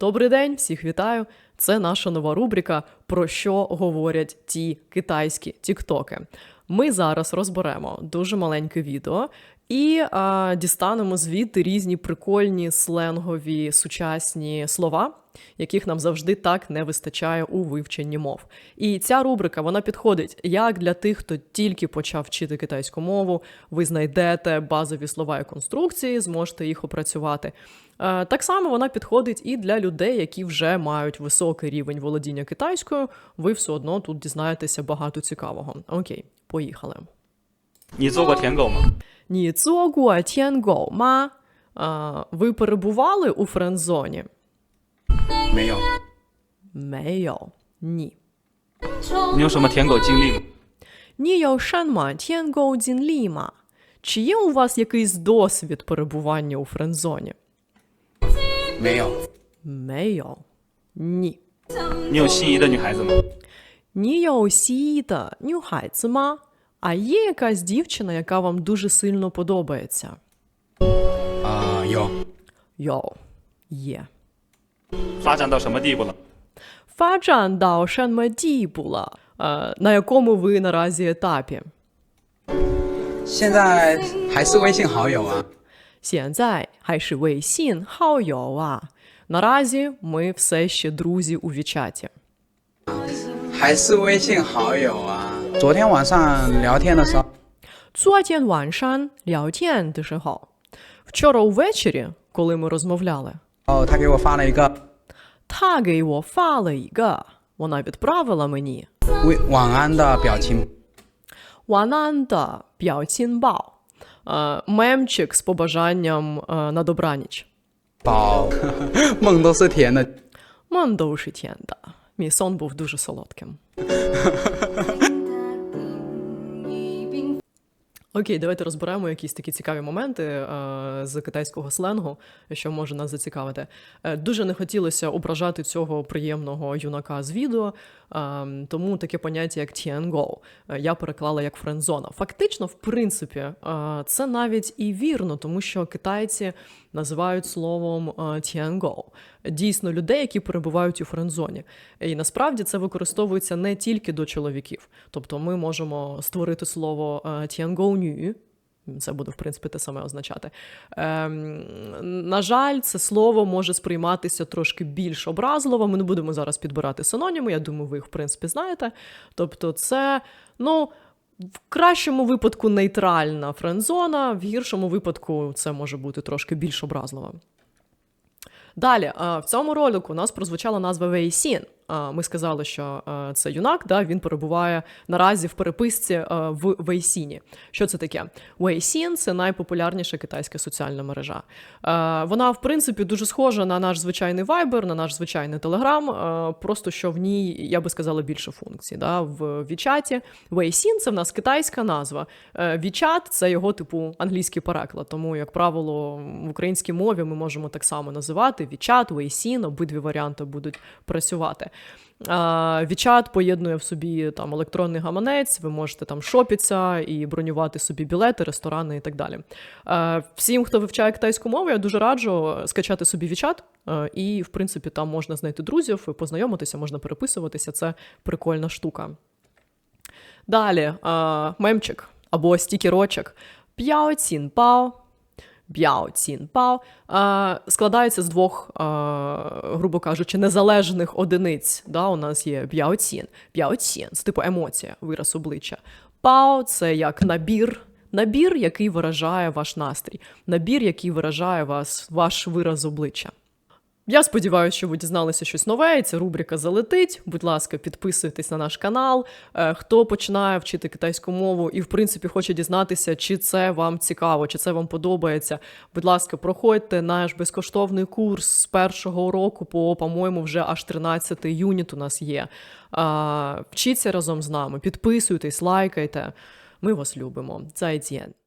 Добрий день, всіх вітаю! Це наша нова рубрика Про що говорять ті китайські тіктоки. Ми зараз розберемо дуже маленьке відео і а, дістанемо звідти різні прикольні сленгові сучасні слова, яких нам завжди так не вистачає у вивченні мов. І ця рубрика вона підходить як для тих, хто тільки почав вчити китайську мову. Ви знайдете базові слова і конструкції, зможете їх опрацювати. Е, Так само вона підходить і для людей, які вже мають високий рівень володіння китайською. Ви все одно тут дізнаєтеся багато цікавого. Окей, поїхали. 你做过舔狗吗？ Ні, 做过舔狗吗? Е, Ви перебували у френдзоні? 没有， Мейо. Ні. 你有什么舔狗经历吗？ Ні, йо шанма тєнго дзінліма. Чи є у вас якийсь досвід перебування у френдзоні? 没有， Мейо. Ні. 你有心仪的女孩子吗？ Ні, йо сіїта, нюхайцема. А є якась дівчина, яка вам дуже сильно подобається? 啊、有， Йо. Є. 发展到什么地步了？ Фаджан дао шенме дібула. Е, На якому ви наразі етапі? 现在还是微信好友啊。 现在还是微信好友啊. Наразі ми все ще друзі у Вічаті. 还是微信好友啊。 昨天晚上聊天的时候， 昨天晚上聊天的时候. Вчора увечері, коли ми розмовляли, 哦，他给我发了一个 та给我发了一个. Вона відправила мені 微晚安的表情， 晚安的表情包. Е, Мемчик з побажанням е, на добраніч. 宝，梦都是甜的。 Мон довший тєнда. Мій сон був дуже солодким. Окей, давайте розберемо якісь такі цікаві моменти е, з китайського сленгу, що може нас зацікавити. Е, дуже не хотілося ображати цього приємного юнака з відео, е, тому таке поняття як тіанго я переклала як френдзона. Фактично, в принципі, е, це навіть і вірно, тому що китайці називають словом е, тіанго дійсно людей, які перебувають у френдзоні. І насправді це використовується не тільки до чоловіків. Тобто ми можемо створити слово е, тіангоуню, це буде, в принципі, те саме означати. Ем, на жаль, це слово може сприйматися трошки більш образливо. Ми не будемо зараз підбирати синоніми, я думаю, ви їх, в принципі, знаєте. Тобто, це, ну. В кращому випадку нейтральна френдзона, в гіршому випадку це може бути трошки більш образливо. Далі, е, в цьому ролику у нас прозвучала назва Вейсін. Е, Ми сказали, що е, це юнак, да, він перебуває наразі в переписці е, в Вейсіні. Що це таке? Вейсін це найпопулярніша китайська соціальна мережа. Е, Вона, в принципі, дуже схожа на наш звичайний Viber, на наш звичайний Telegram, е, просто що в ній, я би сказала, більше функцій. Да? В Вічаті Вейсін це в нас китайська назва. Е, Вічат це його типу англійський переклад. Тому, як правило, в українській мові ми можемо так само називати Вічат, Вейсін, обидві варіанти будуть працювати. Вічат поєднує в собі там електронний гаманець, ви можете там шопитися і бронювати собі білети, ресторани і так далі. Всім, хто вивчає китайську мову, я дуже раджу скачати собі Вічат, і, в принципі, там можна знайти друзів, познайомитися, можна переписуватися. Це прикольна штука. Далі, мемчик або стікерочок. П'яо пао. Бяо цін е, складається з двох, е, грубо кажучи, незалежних одиниць. Да? У нас є бяо цін, бяо це типу емоція, вираз обличчя. Пао це як набір, набір, який виражає ваш настрій, набір, який виражає вас, ваш вираз обличчя. Я сподіваюся, що ви дізналися щось нове, і ця рубрика залетить. Будь ласка, підписуйтесь на наш канал. Е, Хто починає вчити китайську мову і, в принципі, хоче дізнатися, чи це вам цікаво, чи це вам подобається. Будь ласка, проходьте наш безкоштовний курс з першого уроку по, по-моєму, вже аж 13 юніт у нас є. Е, Вчіться разом з нами, підписуйтесь, лайкайте. Ми вас любимо. Зайдієн.